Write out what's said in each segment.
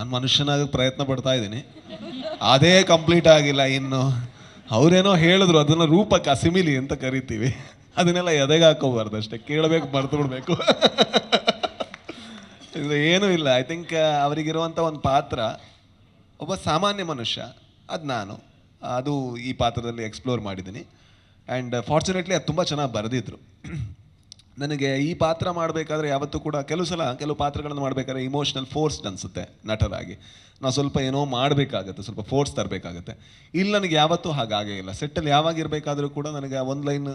ನಾನು ಮನುಷ್ಯನಾಗ ಪ್ರಯತ್ನ ಪಡ್ತಾ ಇದ್ದೀನಿ. ಅದೇ ಕಂಪ್ಲೀಟ್ ಆಗಿಲ್ಲ ಇನ್ನು. ಅವರೇನೋ ಹೇಳಿದ್ರು, ಅದನ್ನು ರೂಪಕ್ಕೆ ಅಸಿಮಿಲಿ ಅಂತ ಕರಿತೀವಿ. ಅದನ್ನೆಲ್ಲ ಎದೆಗೆ ಹಾಕೋಬಾರ್ದು ಅಷ್ಟೇ. ಕೇಳಬೇಕು, ಮರ್ತು ಬಿಡಬೇಕು. ಇದು ಏನೂ ಇಲ್ಲ. ಐ ಥಿಂಕ್ ಅವರಿಗಿರುವಂಥ ಒಂದು ಪಾತ್ರ, ಒಬ್ಬ ಸಾಮಾನ್ಯ ಮನುಷ್ಯ, ಅದು ನಾನು. ಅದು ಈ ಪಾತ್ರದಲ್ಲಿ ಎಕ್ಸ್ಪ್ಲೋರ್ ಮಾಡಿದ್ದೀನಿ. ಆ್ಯಂಡ್ ಫಾರ್ಚುನೇಟ್ಲಿ ಅದು ತುಂಬ ಚೆನ್ನಾಗಿ ಬರೆದಿದ್ರು. ನನಗೆ ಈ ಪಾತ್ರ ಮಾಡಬೇಕಾದ್ರೆ ಯಾವತ್ತೂ ಕೂಡ ಕೆಲವು ಸಲ ಕೆಲವು ಪಾತ್ರಗಳನ್ನು ಮಾಡಬೇಕಾದ್ರೆ ಇಮೋಷನಲ್ ಫೋರ್ಸ್ಡ್ ಅನಿಸುತ್ತೆ ನಟರಾಗಿ. ನಾವು ಸ್ವಲ್ಪ ಏನೋ ಮಾಡಬೇಕಾಗತ್ತೆ ಸ್ವಲ್ಪ ಫೋರ್ಸ್ ತರಬೇಕಾಗತ್ತೆ. ಇಲ್ಲಿ ನನಗೆ ಯಾವತ್ತೂ ಹಾಗಾಗೇ ಇಲ್ಲ. ಸೆಟ್ಟಲ್ಲಿ ಯಾವಾಗ ಇರಬೇಕಾದ್ರೂ ಕೂಡ ನನಗೆ ಒಂದು ಲೈನ್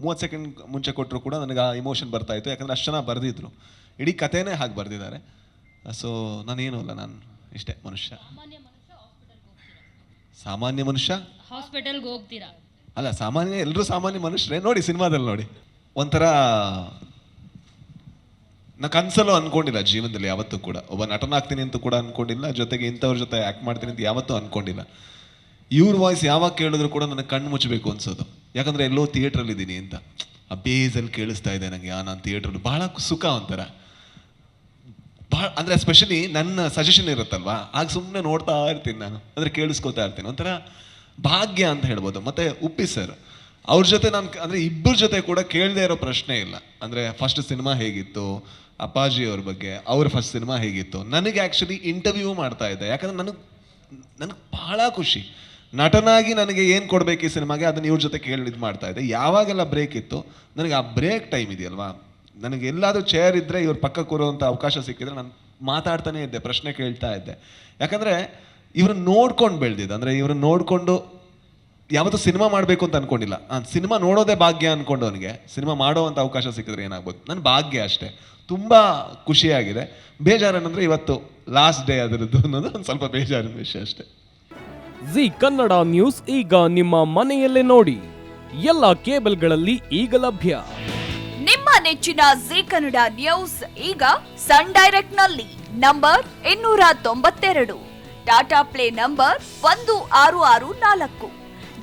ಮೂವತ್ತು ಸೆಕೆಂಡ್ ಮುಂಚೆ ಕೊಟ್ಟರು ಕೂಡ ನನಗೆ ಆ ಇಮೋಷನ್ ಬರ್ತಾಯಿತ್ತು ಯಾಕಂದ್ರೆ ಅಷ್ಟು ಜನ ಬರೆದಿದ್ರು. ಇಡೀ ಕಥೆನೇ ಹಾಗೆ ಬರೆದಿದ್ದಾರೆ. ಸೊ ನಾನೇನು ಅಲ್ಲ ನಾನು ಇಷ್ಟೇ ಮನುಷ್ಯ. ಸಾಮಾನ್ಯ ಮನುಷ್ಯ ಹಾಸ್ಪಿಟಲ್ಗೆ ಹೋಗ್ತೀರಾ? ಅಲ್ಲ ಸಾಮಾನ್ಯ ಎಲ್ಲರೂ ಸಾಮಾನ್ಯ ಮನುಷ್ಯರೇ. ನೋಡಿ ಸಿನಿಮಾದಲ್ಲಿ ನೋಡಿ. ಒಂಥರ ನಾ ಕನ್ಸಲ್ಲೂ ಅನ್ಕೊಂಡಿಲ್ಲ ಜೀವನದಲ್ಲಿ ಯಾವತ್ತೂ ಕೂಡ. ಒಬ್ಬ ನಟನಾಗ್ತೀನಿ ಅಂತ ಕೂಡ ಅನ್ಕೊಂಡಿಲ್ಲ, ಜೊತೆಗೆ ಇಂಥವ್ರ ಜೊತೆ ಆ್ಯಕ್ಟ್ ಮಾಡ್ತೀನಿ ಅಂತ ಯಾವತ್ತೂ ಅನ್ಕೊಂಡಿಲ್ಲ. ಇವ್ರ ವಾಯ್ಸ್ ಯಾವಾಗ ಕೇಳಿದ್ರು ಕೂಡ ನನಗೆ ಕಣ್ಣು ಮುಚ್ಚಬೇಕು ಅನ್ಸೋದು. ಯಾಕಂದ್ರೆ ಎಲ್ಲೋ ಥಿಯೇಟ್ರಲ್ಲಿ ಇದ್ದೀನಿ ಅಂತ. ಆ ಬೇಸಲ್ಲಿ ಕೇಳಿಸ್ತಾ ಇದೆ ನನಗೆ ಆ ನಾನು ಥಿಯೇಟ್ರಲ್ಲಿ ಬಹಳ ಸುಖ ಒಂಥರ. ಭಾಳ ಅಂದರೆ ಸ್ಪೆಷಲಿ ನನ್ನ ಸಜೆಷನ್ ಇರುತ್ತಲ್ವಾ? ಆಗ ಸುಮ್ಮನೆ ನೋಡ್ತಾ ಇರ್ತೀನಿ ನಾನು. ಅಂದರೆ ಕೇಳಿಸ್ಕೊತಾ ಇರ್ತೀನಿ. ಒಂಥರ ಭಾಗ್ಯ ಅಂತ ಹೇಳ್ಬೋದು. ಮತ್ತೆ ಉಪ್ಪಿ ಸರ್ ಅವ್ರ ಜೊತೆ ನಾನು ಅಂದರೆ ಇಬ್ಬರ ಜೊತೆ ಕೂಡ ಕೇಳದೆ ಇರೋ ಪ್ರಶ್ನೆ ಇಲ್ಲ. ಅಂದರೆ ಫಸ್ಟ್ ಸಿನಿಮಾ ಹೇಗಿತ್ತು, ಅಪ್ಪಾಜಿ ಅವ್ರ ಬಗ್ಗೆ, ಅವ್ರ ಫಸ್ಟ್ ಸಿನಿಮಾ ಹೇಗಿತ್ತು, ನನಗೆ ಆ್ಯಕ್ಚುಲಿ ಇಂಟರ್ವ್ಯೂ ಮಾಡ್ತಾ ಇದ್ದೆ. ಯಾಕಂದ್ರೆ ನನಗೆ ನನಗೆ ಬಹಳ ಖುಷಿ. ನಟನಾಗಿ ನನಗೆ ಏನು ಕೊಡಬೇಕು ಈ ಸಿನಿಮಾಗೆ, ಅದನ್ನ ಇವ್ರ ಜೊತೆ ಕೇಳಿ, ಇದು ಮಾಡ್ತಾ ಇದ್ದೆ. ಯಾವಾಗೆಲ್ಲ ಬ್ರೇಕ್ ಇತ್ತು, ನನಗೆ ಆ ಬ್ರೇಕ್ ಟೈಮ್ ಇದೆಯಲ್ವಾ? ನನಗೆ ಎಲ್ಲಾದರೂ ಚೇರ್ ಇದ್ದರೆ ಇವ್ರ ಪಕ್ಕ ಕೂರುವಂಥ ಅವಕಾಶ ಸಿಕ್ಕಿದ್ರೆ ನಾನು ಮಾತಾಡ್ತಾನೆ ಇದ್ದೆ, ಪ್ರಶ್ನೆ ಕೇಳ್ತಾ ಇದ್ದೆ. ಯಾಕಂದರೆ ಇವ್ರನ್ನ ನೋಡ್ಕೊಂಡು ಬೆಳೆದಿದ್ದು, ಅಂದರೆ ಇವ್ರನ್ನ ನೋಡಿಕೊಂಡು ಯಾವತ್ತೂ ಸಿನಿಮಾ ಮಾಡಬೇಕು ಅಂತ ಅನ್ಕೊಂಡಿಲ್ಲ. ಸಿನಿಮಾ ನೋಡೋದೇ ಭಾಗ್ಯ ಅನ್ಕೊಂಡವನಿಗೆ. ಸಿನಿಮಾ ಮಾಡುವಂಥ ಅವಕಾಶ ಸಿಕ್ಕಿದ್ರೆ ಏನಾಗ್ಬೋದು? ನನ್ನ ಭಾಗ್ಯ ಅಷ್ಟೇ. ತುಂಬ ಖುಷಿಯಾಗಿದೆ. ಬೇಜಾರೇನಂದ್ರೆ ಇವತ್ತು ಲಾಸ್ಟ್ ಡೇ ಅದರದ್ದು ಅನ್ನೋದು ಒಂದು ಸ್ವಲ್ಪ ಬೇಜಾರಿನ ವಿಷಯ ಅಷ್ಟೇ. ಜಿ ಕನ್ನಡ ನ್ಯೂಸ್ ಈಗ ನಿಮ್ಮ ಮನೆಯಲ್ಲೇ ನೋಡಿ. ಎಲ್ಲ ಕೇಬಲ್ಗಳಲ್ಲಿ ಈಗ ಲಭ್ಯ. ನಿಮ್ಮ ನೆಚ್ಚಿನ ಜಿ ಕನ್ನಡ ನ್ಯೂಸ್ ಈಗ ಸನ್ ಡೈರೆಕ್ಟ್ನಲ್ಲಿ ನಂಬರ್ ಇನ್ನೂರ ತೊಂಬತ್ತೆರಡು. ಟಾಟಾ ಪ್ಲೇ ನಂಬರ್ ಒಂದು ಆರು ಆರು ನಾಲ್ಕು.